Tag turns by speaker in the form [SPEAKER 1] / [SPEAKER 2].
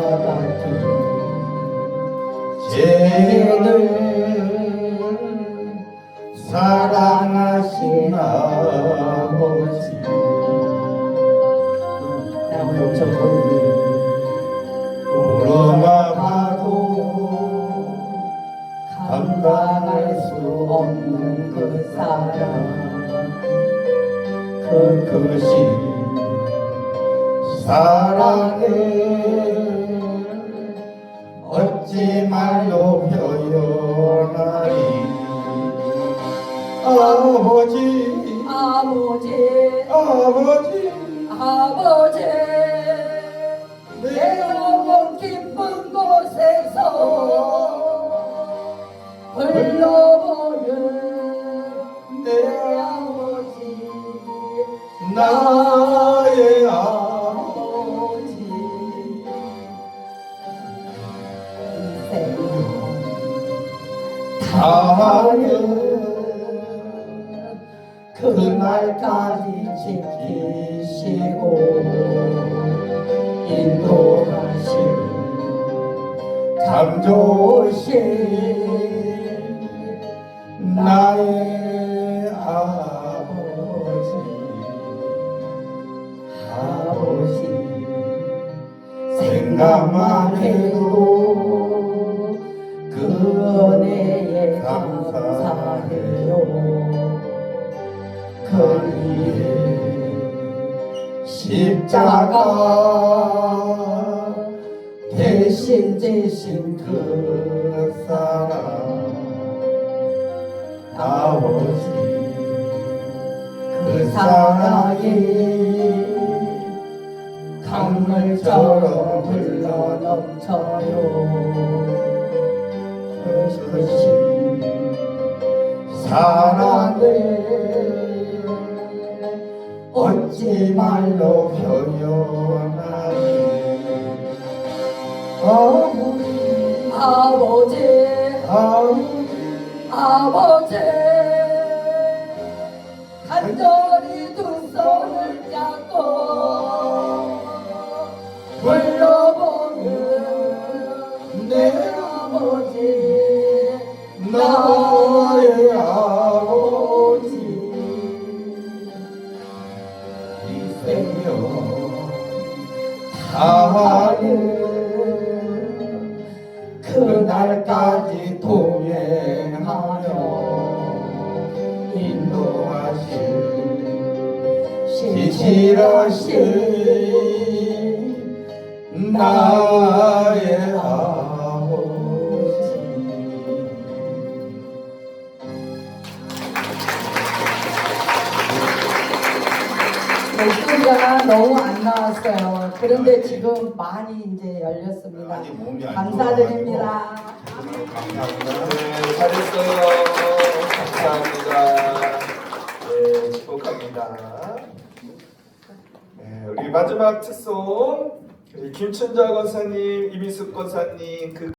[SPEAKER 1] 같은
[SPEAKER 2] 죄를 사랑하신 아버지
[SPEAKER 1] 나무 저걸
[SPEAKER 2] 울어만 봐도
[SPEAKER 1] 감당할 수 없는 그 사랑
[SPEAKER 2] 그 그것이 사랑을 아버지.
[SPEAKER 1] 아버지.
[SPEAKER 2] 아버지.
[SPEAKER 1] 아버지. 내 영혼 깊은 곳에서 흘러보는 내 아버지.
[SPEAKER 2] 나의 아버지.
[SPEAKER 1] 아버지. 인생
[SPEAKER 2] 다하는
[SPEAKER 1] 그날까지 지키시고 인도하실
[SPEAKER 2] 참 좋으신 나의 아버지
[SPEAKER 1] 아버지. 생각만 해도 그 은혜에 감사해요 그 일에 십자가 대신 지신 그 사랑
[SPEAKER 2] 아버지.
[SPEAKER 1] 그 사랑이 강물처럼 흘러 넘쳐요. 그것이
[SPEAKER 2] 사랑을 어찌 말로 표현하리. 아버지.
[SPEAKER 1] 아버지.
[SPEAKER 2] 아버지.
[SPEAKER 1] 아버지. 간절히 두 손을 잡고 불러보는 내
[SPEAKER 2] 다하는 그날까지 동행하며 인도하실 지시러신 나의
[SPEAKER 1] 목소리가 너무 안 나왔어요. 그런데 지금 많이 이제 열렸습니다.
[SPEAKER 2] 아니, 몸이 안
[SPEAKER 1] 감사드립니다.
[SPEAKER 2] 감사합니다.
[SPEAKER 3] 네, 잘했어요. 감사합니다. 네, 축복합니다. 네, 우리 마지막 특송 우리 김춘자 권사님, 이민숙 권사님 그